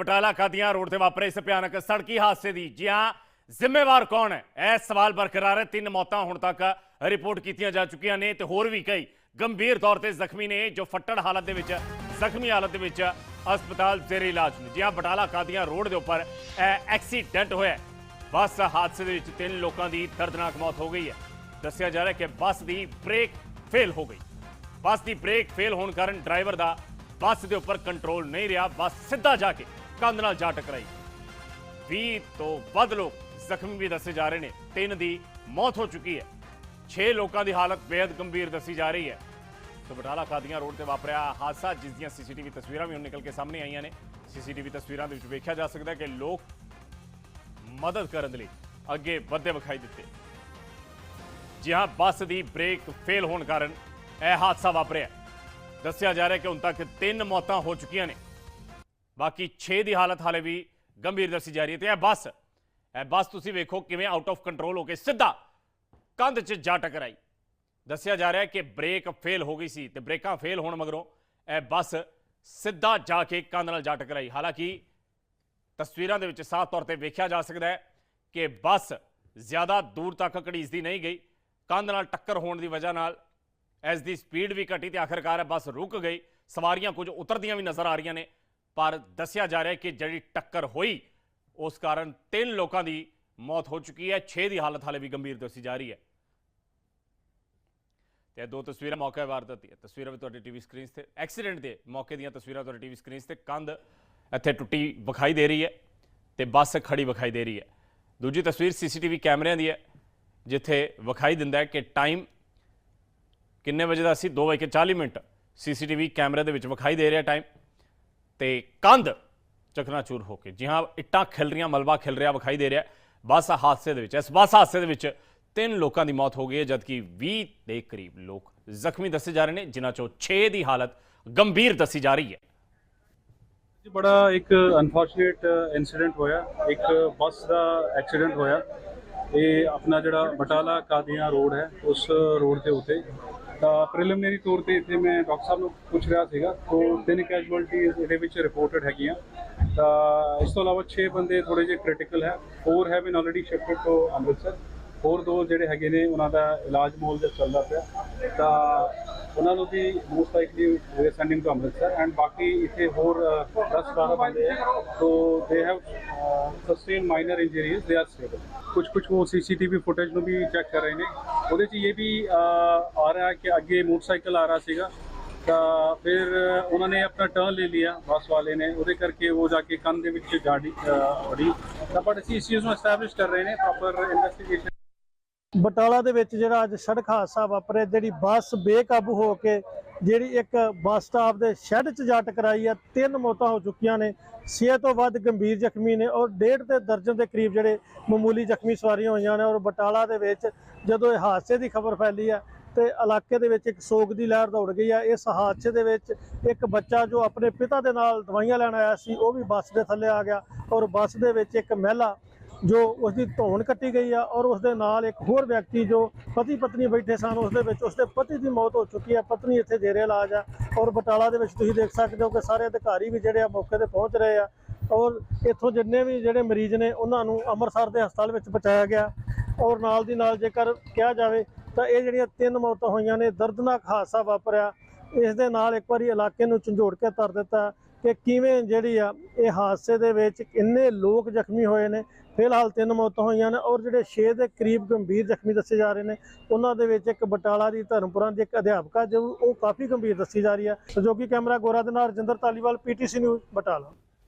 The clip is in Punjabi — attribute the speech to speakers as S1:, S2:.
S1: ਬਟਾਲਾ ਕਾਦੀਆਂ ਰੋਡ ਤੇ ਵਾਪਰੇ ਇਸ ਭਿਆਨਕ ਸੜਕੀ ਹਾਦਸੇ ਦੀ। ਜੀ ਹਾਂ, ਜ਼ਿੰਮੇਵਾਰ ਕੌਣ? ਹੈ ਇਹ ਸਵਾਲ ਬਰਕਰਾਰ ਹੈ। ਤਿੰਨ ਮੌਤਾਂ ਹੁਣ ਤੱਕ ਰਿਪੋਰਟ ਕੀਤੀਆਂ ਜਾ ਚੁੱਕੀਆਂ ਨੇ ਤੇ ਹੋਰ ਵੀ ਕਈ। ਗੰਭੀਰ ਤੌਰ ਤੇ ਜ਼ਖਮੀ ਨੇ, ਜੋ ਫੱਟੜ ਹਾਲਤ ਦੇ ਵਿੱਚ, ਜ਼ਖਮੀ ਹਾਲਤ ਦੇ ਵਿੱਚ ਹਸਪਤਾਲ ਜ਼ੇਰੇ ਇਲਾਜ ਨੇ। ਜੀ ਹਾਂ, ਬਟਾਲਾ ਕਾਦੀਆਂ ਰੋਡ ਦੇ ਉੱਪਰ ਇਹ ਐਕਸੀਡੈਂਟ ਹੋਇਆ ਬੱਸ ਹਾਦਸੇ ਦੇ ਵਿੱਚ ਤਿੰਨ ਲੋਕਾਂ ਦੀ ਦਰਦਨਾਕ ਮੌਤ ਹੋ ਗਈ ਹੈ। ਦੱਸਿਆ ਜਾ ਰਿਹਾ ਕਿ ਬੱਸ ਦੀ ਬ੍ਰੇਕ ਫੇਲ ਹੋ ਗਈ। ਬੱਸ ਦੀ ਬ੍ਰੇਕ ਫੇਲ ਹੋਣ ਕਾਰਨ ਡਰਾਈਵਰ ਦਾ ਬੱਸ ਦੇ ਉੱਪਰ ਕੰਟਰੋਲ ਨਹੀਂ ਰਿਹਾ। ਬੱਸ ਸਿੱਧਾ ਜਾ ਕੇ ਕੰਧ ਨਾਲ ਜਾ ਟਕਰਾਈ। 20 ਤੋਂ ਵੱਧ ਲੋਕ ਜ਼ਖਮੀ ਵੀ ਦੱਸੇ ਜਾ ਰਹੇ ਨੇ। ਤਿੰਨ ਦੀ ਮੌਤ ਹੋ ਚੁੱਕੀ ਹੈ। 6 ਲੋਕਾਂ ਦੀ ਹਾਲਤ ਬੇहद ਗੰਭੀਰ ਦੱਸੀ ਜਾ ਰਹੀ ਹੈ। ਸੋ ਬਟਾਲਾ ਕਾਦੀਆਂ ਰੋਡ ਤੇ ਵਾਪਰਿਆ ਹਾਦਸਾ, ਜਿਸ ਦੀਆਂ ਸੀਸੀਟੀਵੀ ਤਸਵੀਰਾਂ ਵੀ ਹੁਣ ਨਿਕਲ ਕੇ ਸਾਹਮਣੇ ਆਈਆਂ ਨੇ। ਸੀਸੀਟੀਵੀ ਤਸਵੀਰਾਂ ਦੇ ਵਿੱਚ ਵੇਖਿਆ ਜਾ ਸਕਦਾ ਹੈ ਕਿ ਲੋਕ ਮਦਦ ਕਰਨ ਦੇ ਲਈ ਅੱਗੇ ਵੱਧਦੇ ਵਿਖਾਈ ਦਿੱਤੇ। ਜੀ ਹਾਂ, ਬੱਸ ਦੀ ਬ੍ਰੇਕ ਫੇਲ ਹੋਣ ਕਾਰਨ ਇਹ ਹਾਦਸਾ ਵਾਪਰਿਆ। ਦੱਸਿਆ ਜਾ ਰਿਹਾ ਕਿ ਹੁਣ ਤੱਕ ਤਿੰਨ ਮੌਤਾਂ ਹੋ ਚੁੱਕੀਆਂ ਨੇ। ਬਾਕੀ 6 ਦੀ ਹਾਲਤ ਹਾਲੇ ਵੀ ਗੰਭੀਰ ਦੱਸੀ ਜਾ ਰਹੀ ਹੈ ਤੇ ਇਹ ਬੱਸ ਇਹ ਬੱਸ ਤੁਸੀਂ ਵੇਖੋ ਕਿਵੇਂ ਆਊਟ ਆਫ ਕੰਟਰੋਲ ਹੋ ਕੇ ਸਿੱਧਾ ਕੰਧ 'ਚ ਜਾ ਟਕਰਾਈ। ਦੱਸਿਆ ਜਾ ਰਿਹਾ ਹੈ ਕਿ ਬ੍ਰੇਕ ਫੇਲ ਹੋ ਗਈ ਸੀ ਤੇ ਬ੍ਰੇਕਾਂ ਫੇਲ ਹੋਣ ਮਗਰੋਂ ਇਹ ਬੱਸ ਸਿੱਧਾ ਜਾ ਕੇ ਕੰਧ ਨਾਲ ਜਾ ਟਕਰਾਈ। ਹਾਲਾਂਕਿ ਤਸਵੀਰਾਂ ਦੇ ਵਿੱਚ ਸਾਫ਼ ਤੌਰ ਤੇ ਵੇਖਿਆ ਜਾ ਸਕਦਾ ਹੈ ਕਿ ਬੱਸ ਜ਼ਿਆਦਾ ਦੂਰ ਤੱਕ ਘੜੀਸਦੀ ਨਹੀਂ ਗਈ। ਕੰਧ ਨਾਲ ਟੱਕਰ ਹੋਣ ਦੀ ਵਜ੍ਹਾ ਨਾਲ ਇਸ ਦੀ ਸਪੀਡ ਵੀ ਘਟੀ ਤੇ ਆਖਰਕਾਰ ਇਹ ਬੱਸ ਰੁਕ ਗਈ। ਸਵਾਰੀਆਂ ਕੁਝ ਉਤਰਦੀਆਂ ਵੀ ਨਜ਼ਰ ਆ ਰਹੀਆਂ ਨੇ। ਪਰ ਦੱਸਿਆ ਜਾ ਰਿਹਾ ਹੈ ਕਿ ਜਿਹੜੀ ਟੱਕਰ ਹੋਈ, ਉਸ ਕਾਰਨ ਤਿੰਨ ਲੋਕਾਂ ਦੀ ਮੌਤ ਹੋ ਚੁੱਕੀ ਹੈ 6 ਦੀ ਹਾਲਤ ਹਾਲੇ ਵੀ ਗੰਭੀਰ ਦੱਸੀ ਜਾ ਰਹੀ ਹੈ। ਤੇ ਦੋ ਤਸਵੀਰਾਂ ਮੌਕੇ ਵਾਰਦਾਤ ਦੀਆਂ ਤਸਵੀਰਾਂ ਵੀ ਤੁਹਾਡੀ ਟੀਵੀ ਸਕਰੀਨਸ ਤੇ, ਐਕਸੀਡੈਂਟ ਦੇ ਮੌਕੇ ਦੀਆਂ ਤਸਵੀਰਾਂ ਤੁਹਾਡੀ ਟੀਵੀ ਸਕਰੀਨਸ ਤੇ ਕੰਧ ਇੱਥੇ ਟੁੱਟੀ ਵਿਖਾਈ ਦੇ ਰਹੀ ਹੈ ਤੇ ਬੱਸ ਖੜੀ ਵਿਖਾਈ ਦੇ ਰਹੀ ਹੈ। ਦੂਜੀ ਤਸਵੀਰ ਸੀਸੀਟੀਵੀ ਕੈਮਰਿਆਂ ਦੀ ਹੈ, ਜਿੱਥੇ ਵਿਖਾਈ ਦਿੰਦਾ ਹੈ ਕਿ ਟਾਈਮ ਕਿੰਨੇ ਵਜੇ ਦਾ ਸੀ? 2 ਵਜੇ 40 ਮਿੰਟ ਸੀਸੀਟੀਵੀ ਕੈਮਰੇ ਦੇ ਵਿੱਚ ਵਿਖਾਈ ਦੇ ਰਿਹਾ ਟਾਈਮ। ਤੇ ਕੰਧ ਚਕਨਾਚੂਰ ਹੋ ਕੇ। ਜੀ ਹਾਂ ਇੱਟਾਂ ਖਿਲ ਰਹੀਆਂ, ਮਲਬਾ ਖਿਲ ਰਿਹਾ, ਵਿਖਾਈ ਦੇ ਰਿਹਾ। ਬੱਸ ਹਾਦਸੇ ਦੇ ਵਿੱਚ, ਇਸ ਬੱਸ ਹਾਦਸੇ ਦੇ ਵਿੱਚ ਤਿੰਨ ਲੋਕਾਂ ਦੀ ਮੌਤ ਹੋ ਗਈ ਹੈ, ਜਦਕਿ 20 ਦੇ ਕਰੀਬ ਲੋਕ ਜ਼ਖਮੀ ਦੱਸੇ ਜਾ ਰਹੇ ਨੇ, ਜਿਨ੍ਹਾਂ ਚੋਂ 6 ਦੀ ਹਾਲਤ ਗੰਭੀਰ ਦੱਸੀ ਜਾ ਰਹੀ ਹੈ।
S2: ਬੜਾ ਇੱਕ ਅਨਫੋਰਚੂਨੇਟ ਇਨਸੀਡੈਂਟ ਹੋਇਆ। ਇੱਕ ਬੱਸ ਦਾ ਐਕਸੀਡੈਂਟ ਹੋਇਆ। ਇਹ ਆਪਣਾ ਜਿਹੜਾ ਬਟਾਲਾ ਕਾਦੀਆਂ ਰੋਡ ਹੈ, ਉਸ ਰੋਡ ਦੇ ਉੱਤੇ। ਤਾਂ ਪ੍ਰੀਲਿਮਿਨਰੀ ਤੌਰ ਤੇ ਇੱਥੇ ਮੈਂ ਡਾਕਟਰ ਸਾਹਿਬ ਨੂੰ ਪੁੱਛ ਰਿਹਾ ਸੀਗਾ, ਤੋਂ ਤਿੰਨ ਕੈਜੁਅਲਟੀਜ਼ ਇਹਦੇ ਵਿੱਚ ਰਿਪੋਰਟਡ ਹੈਗੀਆਂ। ਤਾਂ ਇਸ ਤੋਂ ਇਲਾਵਾ 6 ਬੰਦੇ ਥੋੜੇ ਜਿਹੇ ਕ੍ਰਿਟੀਕਲ ਹੈ। 4 have been already shifted to Amritsar. ਹੋਰ ਦੋ ਜਿਹੜੇ ਹੈਗੇ ਨੇ ਉਹਨਾਂ ਦਾ ਇਲਾਜ ਮੋਲ ਦੇ ਚੱਲਦਾ ਪਿਆ ਤਾਂ ਉਹਨਾਂ ਨੂੰ ਵੀ most likely we sending to Amritsar and ਬਾਕੀ ਇੱਥੇ ਹੋਰ 10 12 ਬੰਦੇ ਹੈ so they have sustain minor injuries they are stable ਕੁਝ ਕੁਝ ਉਹ ਸੀਸੀਟੀਵੀ ਫੁਟੇਜ ਨੂੰ ਵੀ ਚੈੱਕ ਕਰ ਰਹੇ ਨੇ। ਉਹਦੇ 'ਚ ਇਹ ਵੀ ਆ ਰਿਹਾ ਕਿ ਅੱਗੇ ਮੋਟਰਸਾਈਕਲ ਆ ਰਿਹਾ ਸੀਗਾ ਤਾਂ ਫਿਰ ਉਹਨਾਂ ਨੇ ਆਪਣਾ ਟਰਨ ਲੈ ਲਿਆ ਬੱਸ ਵਾਲੇ ਨੇ। ਉਹਦੇ ਕਰਕੇ ਉਹ ਜਾ ਕੇ ਕੰਨ ਦੇ ਵਿੱਚ ਗਾੜੀ ਅਹ, ਤਾਂ ਬਟ ਅਸੀਂ ਇਸ ਚੀਜ਼ ਨੂੰ ਐਸਟੈਬਲਿਸ਼ ਕਰ ਰਹੇ ਨੇ ਪ੍ਰੋਪਰ ਇਨਵੈਸਟੀਗੇਸ਼ਨ
S3: ਬਟਾਲਾ ਦੇ ਵਿੱਚ ਜਿਹੜਾ ਅੱਜ ਸੜਕ ਹਾਦਸਾ ਵਾਪਰਿਆ, ਜਿਹੜੀ ਬੱਸ ਬੇਕਾਬੂ ਹੋ ਕੇ ਜਿਹੜੀ ਇੱਕ ਬੱਸ ਸਟਾਪ ਦੇ ਸ਼ੈੱਡ 'ਚ ਜਾ ਟਕਰਾਈ ਆ, ਤਿੰਨ ਮੌਤਾਂ ਹੋ ਚੁੱਕੀਆਂ ਨੇ, ਛੇ ਤੋਂ ਵੱਧ ਗੰਭੀਰ ਜ਼ਖਮੀ ਨੇ ਔਰ ਡੇਢ ਦੇ ਦਰਜਨ ਦੇ ਕਰੀਬ ਜਿਹੜੇ ਮਾਮੂਲੀ ਜ਼ਖਮੀ ਸਵਾਰੀਆਂ ਹੋਈਆਂ ਨੇ ਔਰ ਬਟਾਲਾ ਦੇ ਵਿੱਚ ਜਦੋਂ ਇਹ ਹਾਦਸੇ ਦੀ ਖਬਰ ਫੈਲੀ ਆ ਤੇ ਇਲਾਕੇ ਦੇ ਵਿੱਚ ਇੱਕ ਸੋਗ ਦੀ ਲਹਿਰ ਦੌੜ ਗਈ ਆ, ਇਸ ਹਾਦਸੇ ਦੇ ਵਿੱਚ ਇੱਕ ਬੱਚਾ ਜੋ ਆਪਣੇ ਪਿਤਾ ਦੇ ਨਾਲ ਦਵਾਈਆਂ ਲੈਣ ਆਇਆ ਸੀ, ਉਹ ਵੀ ਬੱਸ ਦੇ ਥੱਲੇ ਆ ਗਿਆ ਔਰ ਬੱਸ ਦੇ ਵਿੱਚ ਇੱਕ ਮਹਿਲਾ ਜੋ ਉਸ ਦੀ ਧੌਣ ਕੱਟੀ ਗਈ ਆ ਔਰ ਉਸ ਦੇ ਨਾਲ ਇੱਕ ਹੋਰ ਵਿਅਕਤੀ ਜੋ ਪਤੀ ਪਤਨੀ ਬੈਠੇ ਸਨ ਉਸ ਦੇ ਵਿੱਚ ਉਸ ਦੇ ਪਤੀ ਦੀ ਮੌਤ ਹੋ ਚੁੱਕੀ ਹੈ ਪਤਨੀ ਇੱਥੇ ਜੇਰੇ ਇਲਾਜ ਆ ਔਰ ਬਟਾਲਾ ਦੇ ਵਿੱਚ ਤੁਸੀਂ ਦੇਖ ਸਕਦੇ ਹੋ ਕਿ ਸਾਰੇ ਅਧਿਕਾਰੀ ਵੀ ਜਿਹੜੇ ਆ ਮੌਕੇ ਤੇ ਪਹੁੰਚ ਰਹੇ ਆ ਔਰ ਇੱਥੋਂ ਜਿੰਨੇ ਵੀ ਜਿਹੜੇ ਮਰੀਜ਼ ਨੇ ਉਹਨਾਂ ਨੂੰ ਅੰਮ੍ਰਿਤਸਰ ਦੇ ਹਸਪਤਾਲ ਵਿੱਚ ਪਹੁੰਚਾਇਆ ਗਿਆ ਔਰ ਨਾਲ ਦੀ ਨਾਲ ਜੇਕਰ ਕਿਹਾ ਜਾਵੇ ਤਾਂ ਇਹ ਜਿਹੜੀਆਂ ਤਿੰਨ ਮੌਤਾਂ ਹੋਈਆਂ ਨੇ, ਦਰਦਨਾਕ ਹਾਦਸਾ ਵਾਪਰਿਆ, ਇਸ ਦੇ ਨਾਲ ਇੱਕ ਵਾਰੀ ਇਲਾਕੇ ਨੂੰ ਝੰਜੋੜ ਕੇ ਧਰ ਦਿੱਤਾ ਕਿ ਕਿਵੇਂ ਜਿਹੜੀ ਆ, ਇਹ ਹਾਦਸੇ ਦੇ ਵਿੱਚ ਕਿੰਨੇ ਲੋਕ ਜ਼ਖਮੀ ਹੋਏ ਨੇ। ਫਿਲਹਾਲ ਤਿੰਨ ਮੌਤਾਂ ਹੋਈਆਂ ਨੇ ਔਰ ਜਿਹੜੇ 6 ਦੇ ਕਰੀਬ ਗੰਭੀਰ ਜ਼ਖਮੀ ਦੱਸੇ ਜਾ ਰਹੇ ਨੇ। ਉਹਨਾਂ ਦੇ ਵਿੱਚ ਇੱਕ ਬਟਾਲਾ ਦੀ ਧਰਮਪੁਰਾਂ ਦੀ ਇੱਕ ਅਧਿਆਪਕਾ, ਜੋ ਉਹ ਕਾਫੀ ਗੰਭੀਰ ਦੱਸੀ ਜਾ ਰਹੀ ਹੈ ਸਹਿਯੋਗੀ ਕੈਮਰਾ ਗੋਰਾ ਦੇ ਨਾਲ ਰਜਿੰਦਰ ਧਾਲੀਵਾਲ, ਪੀਟੀਸੀ ਨਿਊਜ਼, ਬਟਾਲਾ।